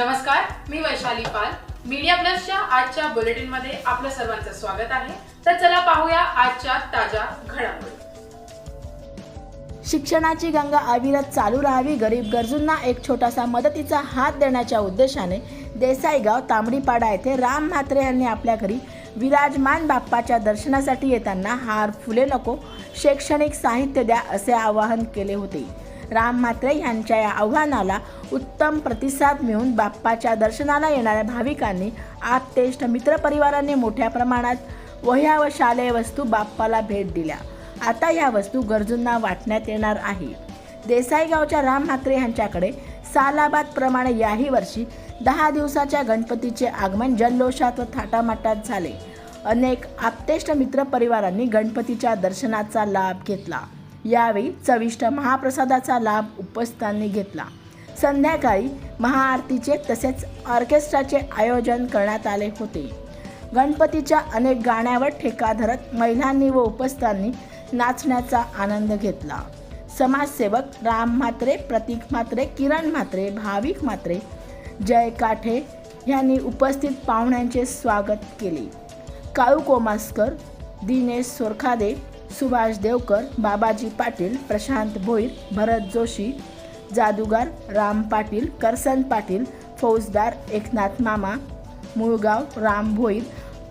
नमस्कार मी वैशाली पाल. मीडिया प्लसच्या आजच्या बुलेटिनमध्ये आपलं सर्वांचं स्वागत आहे. तर चला पाहूया आजच्या ताज्या घडामोडी. शिक्षणाची गंगा अविरत चालू राहावी गरीब गरजूंना एक छोटासा मदतीचा हात देण्याच्या उद्देशाने देसाईगाव तांबडीपाडा येथे राम म्हात्रे यांनी आपल्या घरी विराजमान बाप्पाच्या दर्शनासाठी येताना हार फुले नको शैक्षणिक साहित्य द्या असे आवाहन केले होते. राम म्हात्रे यांच्या या आव्हानाला उत्तम प्रतिसाद मिळून बाप्पाच्या दर्शनाला येणाऱ्या भाविकांनी आप्तेष्ट मित्रपरिवारांनी मोठ्या प्रमाणात वह्या व शालेय वस्तू बाप्पाला भेट दिल्या. आता या वस्तू गरजूंना वाटण्यात येणार आहे. देसाईगावच्या राम म्हात्रे यांच्याकडे सालाबाद प्रमाणे याही वर्षी दहा दिवसाच्या गणपतीचे आगमन जल्लोषात व थाटामाटात झाले. अनेक आप्तेष्ट मित्र परिवारांनी गणपतीच्या दर्शनाचा लाभ घेतला. यावेळी चविष्ट महाप्रसादाचा लाभ उपस्थांनी घेतला. संध्याकाळी महाआरतीचे तसेच ऑर्केस्ट्राचे आयोजन करण्यात आले होते. गणपतीच्या अनेक गाण्यावर ठेका धरत महिलांनी व उपस्थांनी नाचण्याचा आनंद घेतला. समाजसेवक राम म्हात्रे प्रतीक म्हात्रे किरण म्हात्रे भाविक म्हात्रे जय काठे यांनी उपस्थित पाहुण्यांचे स्वागत केले. काळू कोमास्कर दिनेश सोरखादे सुभाष देवकर बाबाजी पाटील प्रशांत भोईर भरत जोशी जादूगार राम पाटील करसन पाटील फौजदार एकनाथ मामा मुळगाव राम भोईर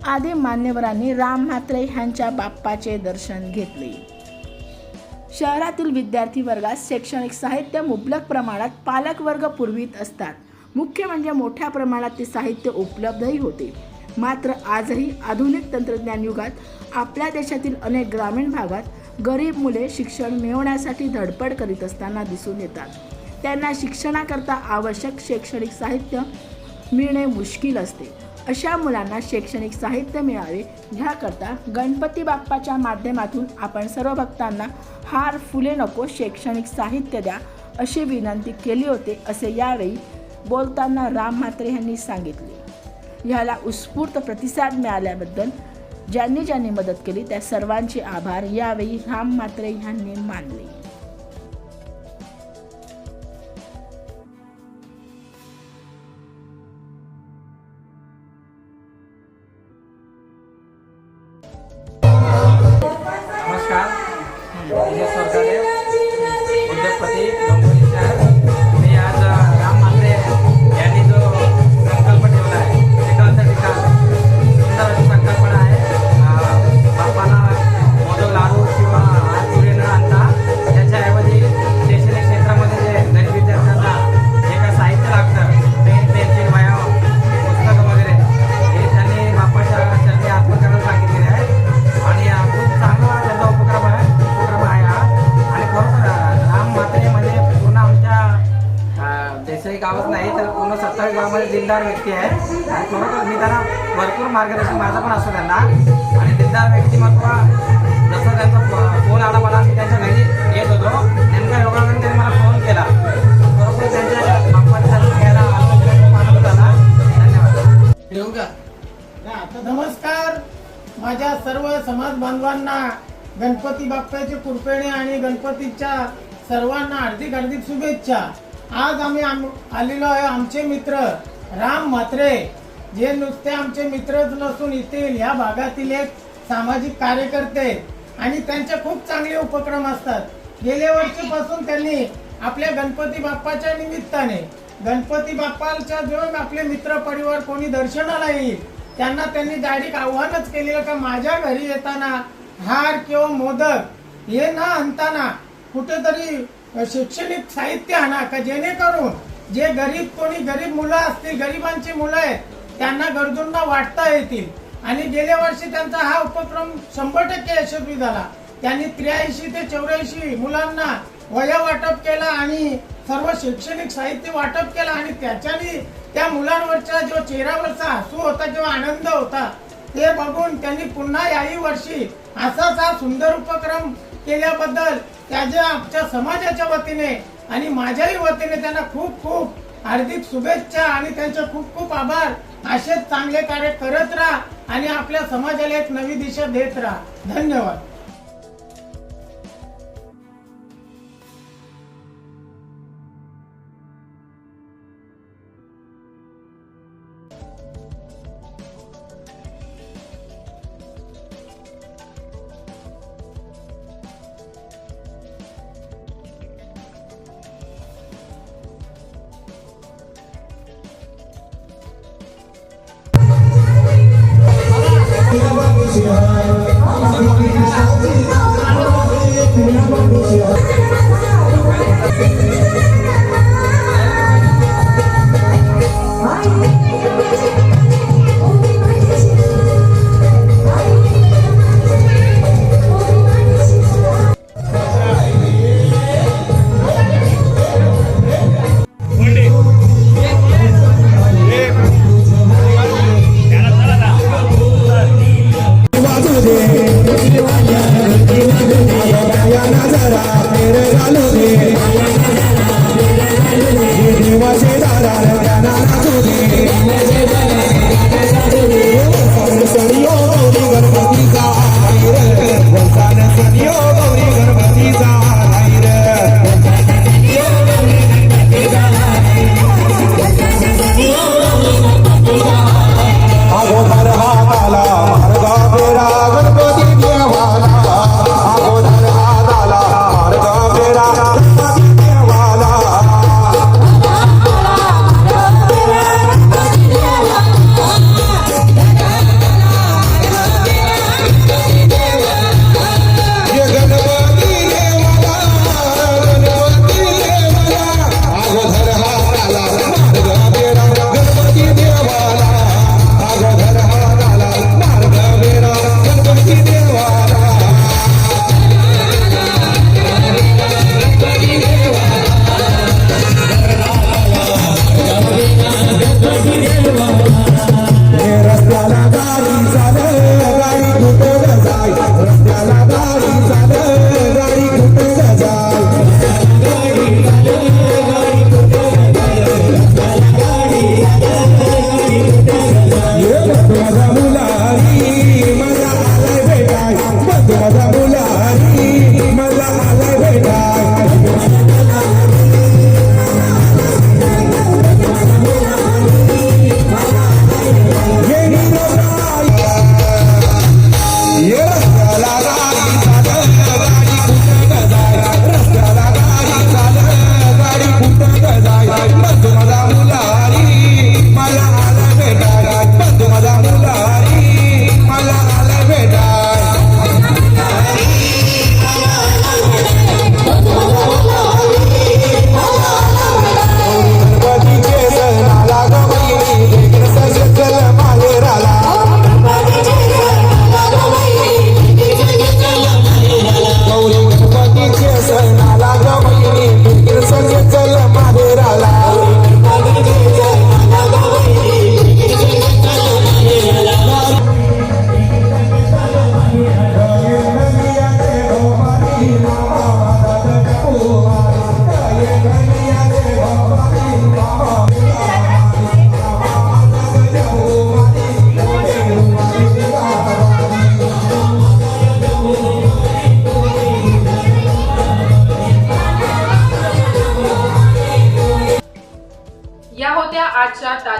आदी मान्यवरांनी राम म्हात्रे ह्यांच्या बाप्पाचे दर्शन घेतले. शहरातील विद्यार्थी वर्गात शैक्षणिक साहित्य मुबलक प्रमाणात पालक वर्ग पुरवीत असतात. मुख्य म्हणजे मोठ्या प्रमाणात ते साहित्य उपलब्धही होते. मात्र आजही आधुनिक तंत्रज्ञान युगात आपल्या देशातील अनेक ग्रामीण भागात गरीब मुले शिक्षण मिळवण्यासाठी धडपड करीत असताना दिसून येतात. त्यांना शिक्षणाकरता आवश्यक शैक्षणिक साहित्य मिळणे मुश्किल असते. अशा मुलांना शैक्षणिक साहित्य मिळावे ह्याकरता गणपती बाप्पाच्या माध्यमातून आपण सर्व भक्तांना हार फुले नको शैक्षणिक साहित्य द्या अशी विनंती केली होती असे यावेळी बोलताना राम म्हात्रे यांनी सांगितले. ह्याला उत्स्फूर्त प्रतिसाद मिळाल्याबद्दल ज्यांनी ज्यांनी मदत केली त्या सर्वांचे आभार. यावेळी राम मात्रे ह्यांनी मानले. खरोखर मी त्यांना भरपूर मार्गदर्शन माझं पण असतं त्यांना. आणि दिलदार व्यक्तिमत्व जसं त्यांचा फोन आला मला मी त्यांच्या घरी येत होतो. नेमक्या लोकांना त्यांनी मला फोन केला. खरोखर त्यांच्या धन्यवाद. का? नमस्कार. माझ्या सर्व समाज बांधवांना गणपती बाप्पाचे कृपेने आणि गणपतीच्या सर्वांना हार्दिक हार्दिक शुभेच्छा. आज आम्ही आलेलो आहे आमचे मित्र राम म्हात्रे जे नुसते आमचे मित्रच नसून येथील ह्या भागातील एक सामाजिक कार्यकर्ते आणि त्यांचे खूप चांगले उपक्रम असतात. गेल्या वर्षीपासून त्यांनी आपल्या गणपती बाप्पाच्या निमित्ताने गणपती बाप्पाच्या जो आपले मित्र परिवार कोणी दर्शनाला येईल त्यांना त्यांनी डायरेक्ट आव्हानच केलेलं का माझ्या घरी येताना हार किंवा मोदक हे न आणताना कुठेतरी शैक्षणिक साहित्य आणा का जेणेकरून जे गरीब कोणी गरीब मुलं असतील गरिबांची मुलं आहेत त्यांना गरजूंना वाटता येतील. आणि गेल्या वर्षी त्यांचा हा उपक्रम शंभर टक्के यशस्वी झाला. त्यांनी त्र्याऐंशी ते चौऱ्याऐंशी मुलांना वया वाटप केला आणि सर्व शैक्षणिक साहित्य वाटप केला आणि त्याच्याने त्या मुलांवरचा जो चेहऱ्यावरचा हसू होता किंवा आनंद होता ते बघून त्यांनी पुन्हा याही वर्षी असाच हा सुंदर उपक्रम केल्याबद्दल त्याच्या आमच्या समाजाच्या वतीने आणि माझ्याही वतीने त्यांना खूप खूप हार्दिक शुभेच्छा आणि त्यांचे खूप खूप आभार. असेच चांगले कार्य करत राहा आणि आपल्या समाजाला एक नवी दिशा देत राहा. धन्यवाद. Thank you.